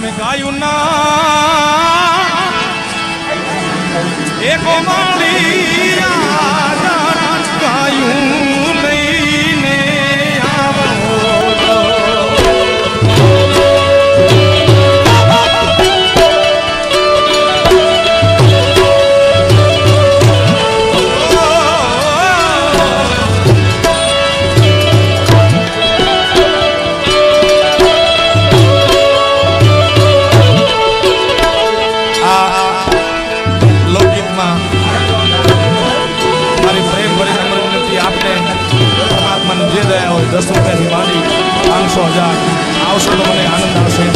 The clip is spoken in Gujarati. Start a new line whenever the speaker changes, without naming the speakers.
અમે ગાયું ના. એક માળી દસ રૂપિયાથી માંડી પાંચસો હજાર. આવશો તો મને આનંદ આવશે.